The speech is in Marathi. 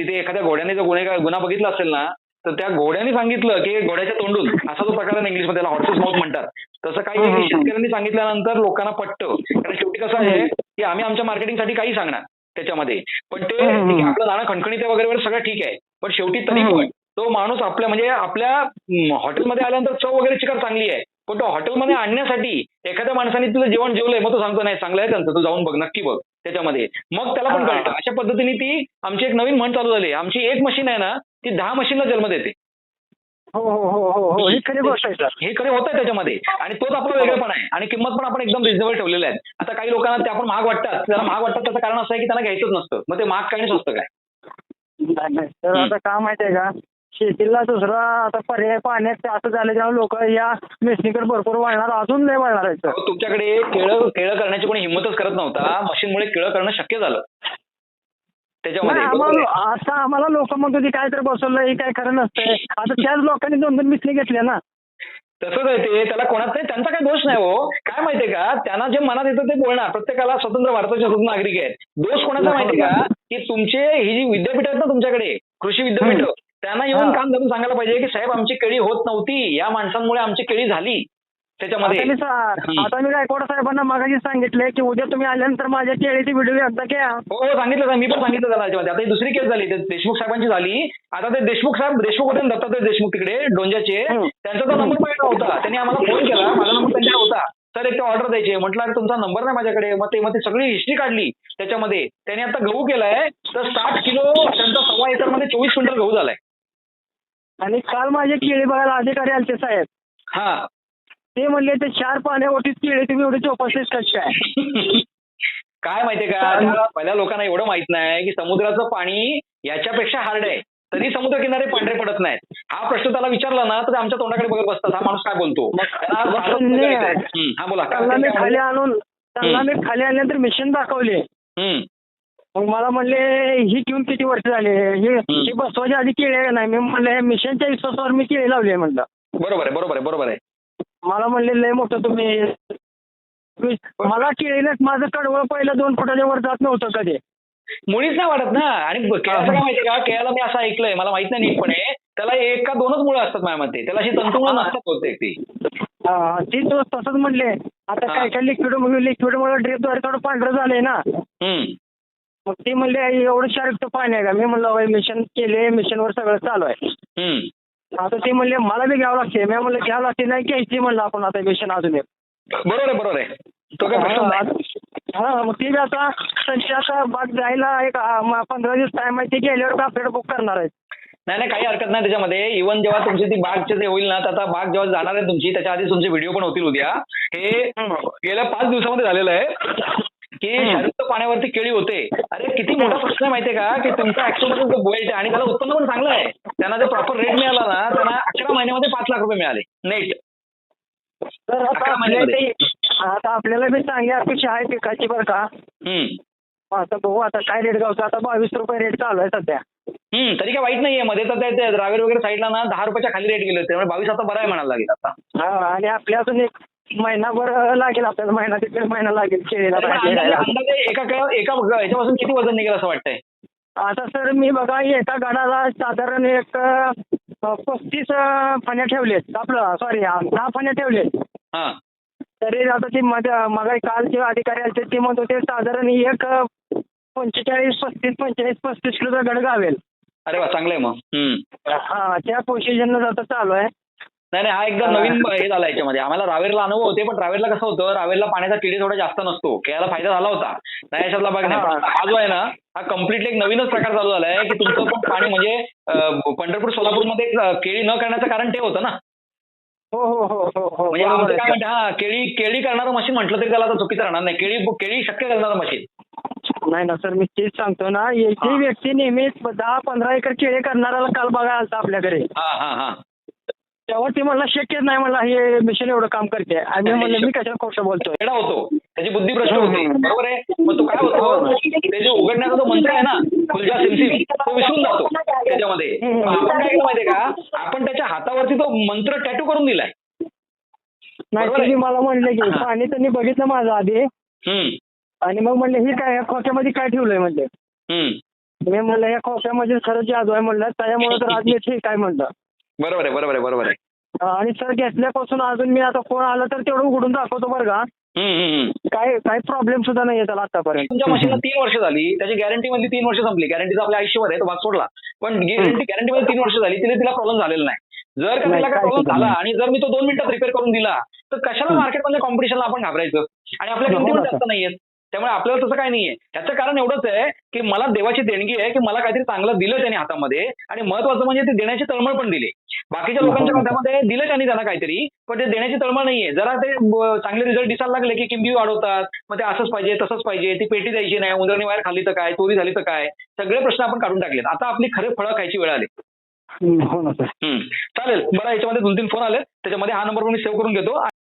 तिथे एखाद्या घोड्याने जर गुन्हे गुन्हा बघितला असेल ना तर त्या घोड्याने सांगितलं की घोड्याच्या तोंडून असा जो प्रकार आहे इंग्लिशमध्ये त्याला हॉर्सेस माउथ म्हणतात. तसं काही. शेतकऱ्यांनी सांगितल्यानंतर लोकांना पटतं. कारण शेवटी कसं आहे की आम्ही आमच्या मार्केटिंगसाठी काही सांगणार त्याच्यामध्ये. पण ते आपलं नाणं खणखणीत वगैरे वगैरे सगळं ठीक आहे. पण शेवटी तरी. पण तो माणूस आपल्या म्हणजे आपल्या हॉटेलमध्ये आल्यानंतर चव वगैरे चिकार चांगली आहे. पण तो हॉटेलमध्ये आणण्यासाठी एखाद्या माणसाने तुझं जेवण जेवलंय मग तो सांगतो नाही चांगलं आहे त्यांचं तू जाऊन बघ नक्की बघ. त्याच्यामध्ये. मग त्याला पण. कळतं अशा पद्धतीने ती आमची एक नवीन म्हण चालू झाली. आमची एक मशीन आहे ना ती दहा मशीनला जन्म देते. हो हो हो हो हो. ही खरी गोष्ट आहे सर. हे खरे होत आहे त्याच्यामध्ये. आणि तोच आपला वेगळेपण आहे. आणि किंमत पण आपण एकदम रिझनेबल ठेवलेल्या आहेत. आता काही लोकांना ते आपण महाग वाटतात. त्याला महाग वाटतात त्याचं कारण असं आहे की त्यांना घ्यायचंच नसतं. मग ते महाग काय? आणि स्वस्त काय नाही. आता का माहितीये का? शेतीला दुसरा आता पर्याय पाण्यात असं झालं त्यामुळे लोक या मेसनीकडे भरपूर वळणार अजून नाही वळणार आहेत सर. अहो, तुमच्याकडे केळं केळं करण्याची कोणी हिंमतच करत नव्हता. मशीनमुळे केळं करणं शक्य झालं. त्याच्यामध्ये नाही, बरोबर आम्हाला आहे? आता आम्हाला लोक म्हणतो की काय तर बसवलं हे काय खरं नसतंय. आता त्याच लोकांनी दोन दोन मिसनी घेतल्या ना. तसंच आहे ते. त्याला कोणाच नाही त्यांचा काही दोष नाही हो. काय माहितीये का? त्यांना जे मनात येतं ते बोलणार. प्रत्येकाला स्वतंत्र भारताचे स्वतंत्र नागरिक आहेत. दोष कोणाचा माहितीये का? की तुमचे ही जी विद्यापीठ आहेत ना तुमच्याकडे कृषी विद्यापीठ काम धरून सांगायला पाहिजे की साहेब आमची केळी होत नव्हती. या माणसांमुळे आमची केळी झाली. त्याच्यामध्ये. आता मी गायकवाड साहेबांना मागाशी सांगितलंय की उद्या तुम्ही आल्यानंतर माझ्या केळीची व्हिडिओ एकदा घ्या. हो हो सांगितलं मी पण सांगितलं त्याला याच्यामध्ये. आता ही दुसरी केस झाली. ते देशमुख साहेबांची झाली. आता ते देशमुख साहेब देशमुख होते दत्तात्रय देशमुख तिकडे डोंजाचे. त्यांचा तो नंबर पाहिजे होता. त्यांनी आम्हाला फोन केला. माझा नंबर त्यांच्याकडे होता. सर एक ऑर्डर द्यायची. म्हटलं अरे तुमचा नंबर नाही माझ्याकडे. मग ते मग ते सगळी हिस्ट्री काढली त्याच्यामध्ये. त्यांनी आता गहू केलाय. तर साठ किलो त्यांचा सव्वा एकरमध्ये चोवीस क्विंटल गहू झालाय. आणि काल माझे केळी बघायला अधिकारी आलते साहेब. हा. ते म्हणले ते चार पाण्यावरतीच केळी तुम्ही एवढी चौपस्तीस कशी काय काय माहितीये का? पहिल्या लोकांना एवढं माहीत नाही की समुद्राचं पाणी याच्यापेक्षा हार्ड आहे. तरी समुद्र किनारे पांढरे पडत नाहीत. हा प्रश्न त्याला विचारला ना तर आमच्या तोंडाकडे बघत बसतात. हा माणूस काय बोलतो. आहे. हा बोला. त्यांना मी खाली? आणून त्यांना मी खाली आणल्यानंतर मिशन दाखवले. मग मला म्हणले ही घेऊन किती वर्ष झाले? ही बसवायच्या आधी केळी आहे का नाही? मी म्हणलं मिशनच्या विश्वासावर मी केळी लावली आहे म्हणलं. बरोबर आहे बरोबर आहे बरोबर आहे. मला म्हणले लय मोठं तुम्ही मला केळीला माझं कडवळ पहिलं दोन फुटाच्या वर जात नव्हतं कधी. मुळीच नाही वाढत ना. आणि माहितीये का? केळाला मी असं ऐकलंय मला माहीत नाही नीटपणे. त्याला एक का दोनच मुळे असतात माझ्या मते त्याला अशी तंतुमुळे नसतात होते ती. ती तसंच म्हणले. आता. काय काय लिक्विड लिक्विड मुळे ड्रेपद्वारे थोडं पांढरं झालंय ना. मग ती म्हणले एवढं शारीरिक पाणी आहे का? मी म्हणलं "होय, मिशन केले मिशनवर सगळं चालू आहे. आता ते म्हणले मला बी घ्यावं लागते मी म्हणलं घ्यावं लागते नाही घ्यायची म्हणलं आपण आता मिशन अजून एक. बरोबर आहे बरोबर आहे. तो हा मग ती बी आता त्यांची आता बाग जायला एक पंधरा दिवस टाइम आहे ते गेल्यावर आपल्याकडे बुक करणार आहेत नाही नाही काही हरकत नाही त्याच्यामध्ये. इव्हन जेव्हा तुमची ती बागचे जे होईल ना तर आता बाग जेव्हा जाणार आहे तुमची त्याच्या आधी तुमचे व्हिडिओ पण होतील उद्या. हे गेल्या पाच दिवसामध्ये झालेलं आहे. की शारीरिक पाण्यावरती केळी होते. अरे किती मोठा प्रश्न आहे माहितीये का? की तुमचा ऍक्च्युअल जो बोल्ट आहे आणि त्याला उत्पन्न पण चांगलं आहे. त्यांना जर प्रॉपर रेट मिळाला ना त्यांना अकरा महिन्यामध्ये पाच लाख रुपये मिळाले. नेट तर आता अकरा आपल्याला महिन्यामध्ये. ते- आता आपल्याला बी चांगली अपेक्षा आहे पिकाची बरं का. हम्म. आता बघू आता काय रेट गावचा? आता बावीस रुपये रेट चालू आहे सध्या. हम्म. तरी काय वाईट नाहीये. मध्ये तर द्रावेर वगैरे साईडला ना दहा रुपयाच्या खाली रेट गेले होते. त्यामुळे बावीस आता बरा आहे म्हणायला लागेल आता. हा आणि आपल्या अजून एक महिनाभर लागेल आपल्याला. महिना ते दीड महिना लागेल केळीला अंदाजे एका याच्यापासून किती वजन निघेल असं वाटतंय? आता सर मी बघा एका गाडाला साधारण एक अ, पस्तीस अ, फण्या ठेवलेत. आपलं सॉरी दहा फण्या ठेवलेत. हा. तरी आता ते मग काल जे अधिकारी आले ते म्हणत होते साधारण एक अ, पंचेचाळीस पस्तीस पंचेचाळीस पस्तीस किलोचा गड गावेल. अरे वा चांगलं आहे मग. हम्म. हा त्या पोशिशननं आता चालू आहे. नाही नाही हा एकदम नवीन हे. झाला याच्यामध्ये. आम्हाला रावेरला अनुभव होते पण रावेरला कसं होतं रावेरला पाण्याचा किडी थोडा जास्त नसतो. खेळायला फायदा झाला होता. नाही याच्यातला भाग नाही हा. जो आहे ना हा कम्प्लिटली एक नवीनच प्रकार चालू झालाय की तुमचं पण पाणी म्हणजे पंढरपूर सोलापूरमध्ये केळी न करण्याचं कारण ते होतं ना. हो हो हो हो हो म्हणजे आमचं आहे. काय. म्हणते हा केळी केळी करणारं मशीन म्हटलं तरी त्याला आता चुकीचं राहणार नाही. केळी केळी शक्य करणारं मशीन. नाही ना सर मी तेच सांगतो ना याची. व्यक्ती नेहमीच दहा पंधरा एकर केळे करणाऱ्याला काल बघायला आलता आपल्याकडे. हा हा हा. तेव्हा ते मला शक्यच नाही मला हे मिशन एवढं काम करते. आणि म्हणलं मी कशाला खोटं बोलतोय? वेडा होतो. त्याची बुद्धी भ्रष्ट होते. बरोबर आहे? मग तो काय होतो? ते जे उघडण्याचा जो मंत्र आहे ना फुलजा सिमसिम तो विसरून जातो त्याच्यामध्ये. आपण काय केलं माहितीये का? आपण त्याच्या हातावरती तो मंत्र टॅटू करून दिलाय. नाही. तुम्ही मला म्हणले की. पाणी त्यांनी बघितलं माझं आधी. आणि मग म्हणले ही काय खोक्यामध्ये काय ठेवलंय? म्हणले. मी म्हणलं या खोक्यामध्ये खरंच जादू आहे म्हणलं. त्याच्यामुळे तर आज मी ठीक आहे म्हणलं. बरोबर आहे बरोबर आहे बरोबर आहे. आणि सर घेतल्यापासून अजून मी आता कोण आलं तर तेवढं उघडून दाखवतो बरं का. काय काही प्रॉब्लेम सुद्धा नाही त्याला आतापर्यंत. तुमच्या मशीनला तीन वर्ष झाली त्याची गॅरंटी मधली तीन वर्ष संपली. गॅरंटीचा आपल्या आयुष्यभर आहे तो भाग सोडला. पण गॅरंटी गॅरंटी मध्ये तीन वर्ष झाली तिला तिला प्रॉब्लेम झालेला नाही. जर का तिला काय काय प्रॉब्लेम झाला. आणि जर मी तो दोन मिनिटात रिपेअर करून दिला तर कशाला मार्केटमधल्या कॉम्पिटिशनला आपण घाबरायचं? आणि आपल्या हो किमती पण ना, जास्त नाहीयेत. त्यामुळे आपल्याला तसं काही नाहीये. त्याचं कारण एवढंच आहे की मला देवाची देणगी आहे की मला काहीतरी चांगलं दिलं त्याने हातामध्ये आणि महत्वाचं म्हणजे ते देण्याची तळमळ पण दिली. बाकीच्या लोकांच्या. खात्यामध्ये दिलं त्यांनी त्यांना काहीतरी पण ते देण्याची तळमळ नाहीये. जरा ते चांगले रिझल्ट दिसायला लागले की किमती वाढवतात मग ते असंच पाहिजे तसंच पाहिजे ती पेटी द्यायची नाही उंदरणी बाहेर खाली तर काय चोरी झाली तर काय सगळे प्रश्न आपण काढून टाकलेत. आता आपली खरे फळं खायची वेळ आली. हो ना सर. चालेल बरं याच्यामध्ये दोन तीन फोन आले त्याच्यामध्ये हा नंबर मी सेव्ह करून घेतो.